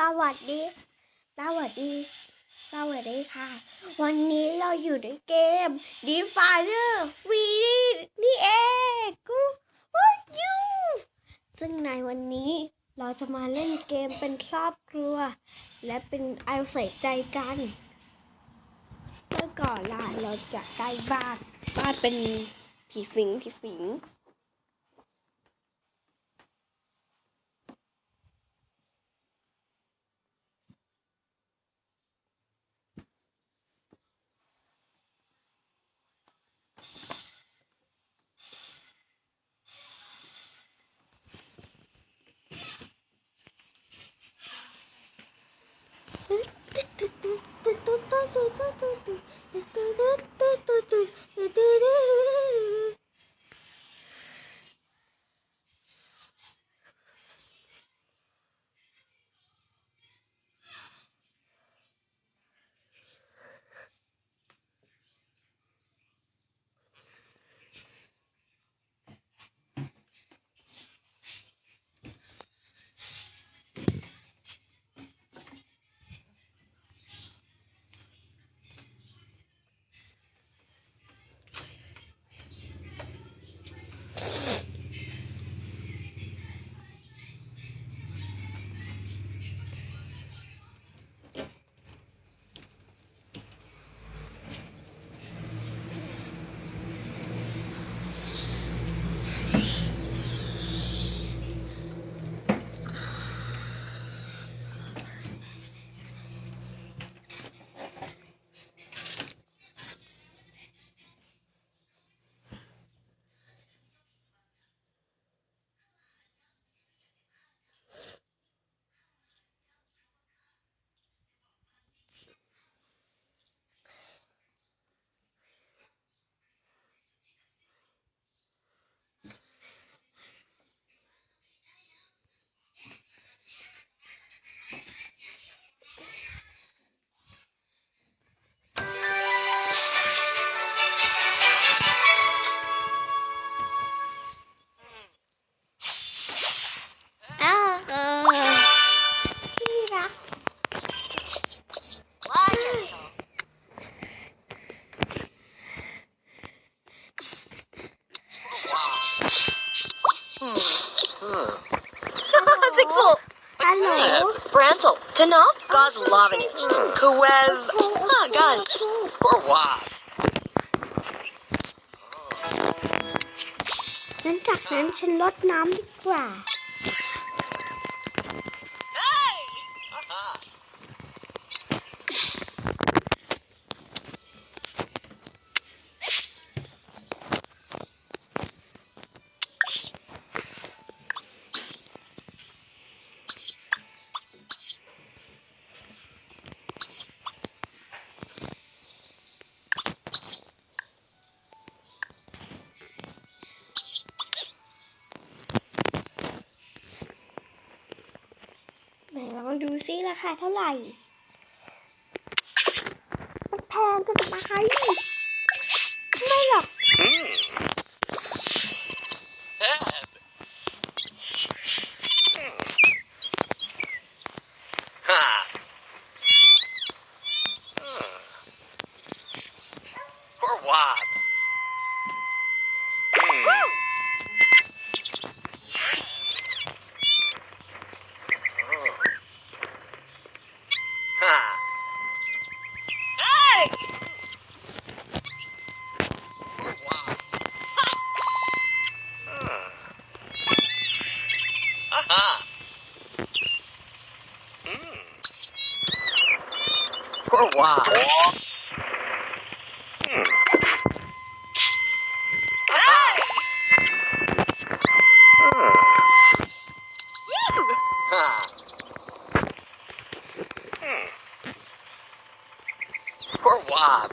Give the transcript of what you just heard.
สวัสดี สวัสดี สวัสดีค่ะ วันนี้เราอยู่ในเกม Definer Free นี่เองกูว่ายูซึ่งในวันนี้เราจะมาเล่นเกมเป็นครอบครัว และเป็นเอาใส่ใจกันเมื่อก่อนล่ะเราจะได้บ้าน บ้านเป็นผีสิงผีสิง Zixel! Hello. Brantle, Tanov, Goslovinich, Kuev, oh gosh, Borwav. Sind das Menschen Lotnamen Bra? องดูซิราคาเท่าไหร่ มันแพงเกันไปไม่หรอก Eb. Ha. Or for a while. Poor Wob.